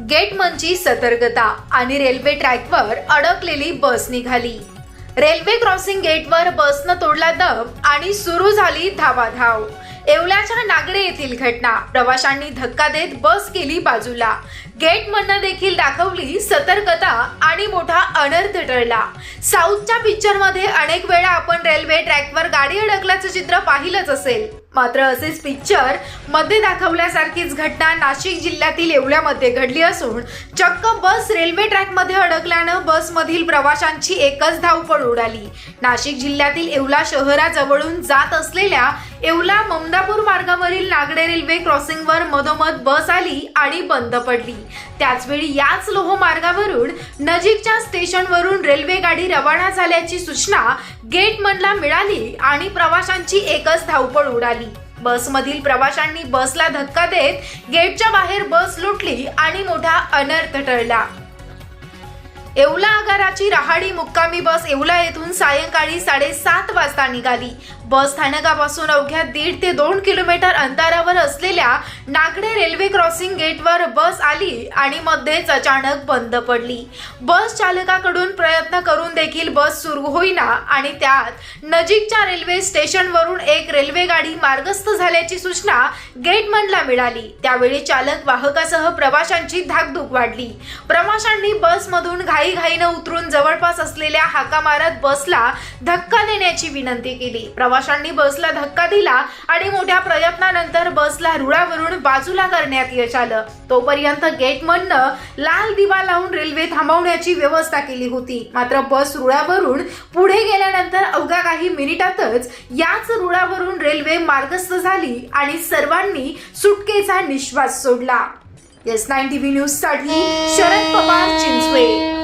गेटमनची सतर्कता आणि रेल्वे ट्रॅकवर अडकलेली बस निघाली. रेल्वे क्रॉसिंग गेटवर बसनं तोडला दम आणि सुरू झाली धावाधाव. येवल्याच्या नागडे येथील घटना. प्रवाशांनी धक्का देत बस केली बाजूला. गेटमननं देखील दाखवली सतर्कता आणि मोठा अनर्थ टळला. साऊथच्या पिक्चरमध्ये अनेक वेळा आपण रेल्वे ट्रॅकवर गाडी अडकल्याचं चित्र पाहिलंच असेल. मात्र असेच पिक्चरमध्ये दाखवल्यासारखीच घटना नाशिक जिल्ह्यातील येवल्यामध्ये घडली असून चक्क बस रेल्वे ट्रॅकमध्ये अडकल्यानं बसमधील प्रवाशांची एकच धावपळ उडाली. नाशिक जिल्ह्यातील येवला शहराजवळून जात असलेल्या येवला ममदापूर मार्गावरील नागडे रेल्वे क्रॉसिंगवर मधोमध बस आली आणि बंद पडली. त्याचवेळी याच लोह मार्गावरून नजीकच्या स्टेशनवरून रेल्वे गाडी रवाना झाल्याची सूचना गेटमनला मिळाली आणि प्रवाशांची एकच धावपळ उडाली. बसमधील प्रवाशांनी बसला धक्का देत गेटच्या बाहेर बस लुटली आणि मोठा अनर्थ टळला. येवला आगाराची रहाडी मुक्कामी बस येवला येथून सायंकाळी साडेसात वाजता निघाली. बस स्थानकापासून अवघ्या दीड ते दोन किलोमीटर अंतरावर असलेल्या नागडे रेल्वे क्रॉसिंग गेटवर बस आली आणि मध्येच अचानक बंद पडली. बस चालकाकडून प्रयत्न करून देखील बस सुरू होईना आणि त्यात नजीकच्या रेल्वे स्टेशनवरून एक रेल्वे गाडी मार्गस्थ झाल्याची सूचना गेटमनला मिळाली. त्यावेळी चालक वाहकासह प्रवाशांची धाकधूक वाढली. प्रवाशांनी बसमधून घाईघाईनं उतरून जवळपास असलेल्या हाका मारत बसला धक्का देण्याची विनंती केली. प्रवाशांनी बसला धक्का दिला आणि मोठ्या प्रयत्नानंतर बसला रुळावरून बाजूला करण्यात यश आलं. तोपर्यंत गेटमननं लाल दिवा लावून रेल्वे थांबवण्याची व्यवस्था केली होती. मात्र बस रुळावरून पुढे गेल्यानंतर अवघ्या काही मिनिटातच याच रुळावरून रेल्वे मार्गस्थ झाली आणि सर्वांनी सुटकेचा निश्वास सोडला. येस नाईन टीव्ही न्यूजसाठी शरद पवार चिंचवे